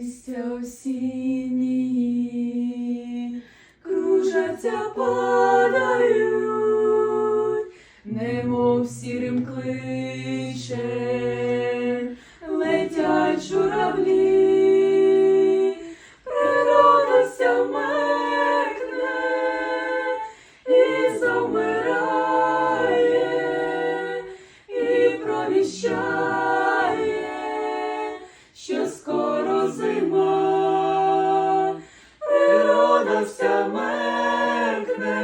Листя осінні кружаться, падають, немов сірим кличе, летять журавлі, природа вся і завмирає, і провіщає, зима, природа вся меркне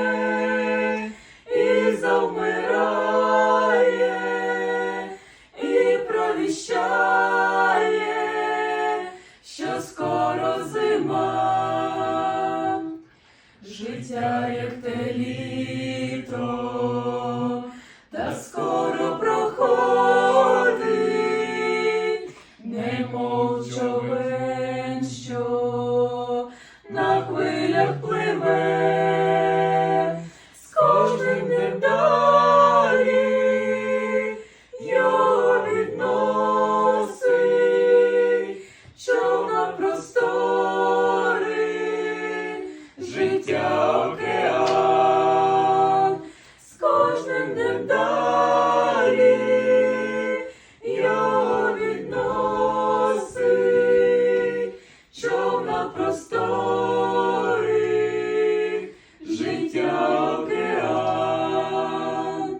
і завмирає, і провіщає, що скоро зима, життя як те літо, та скоро проходить, немов човен, and I.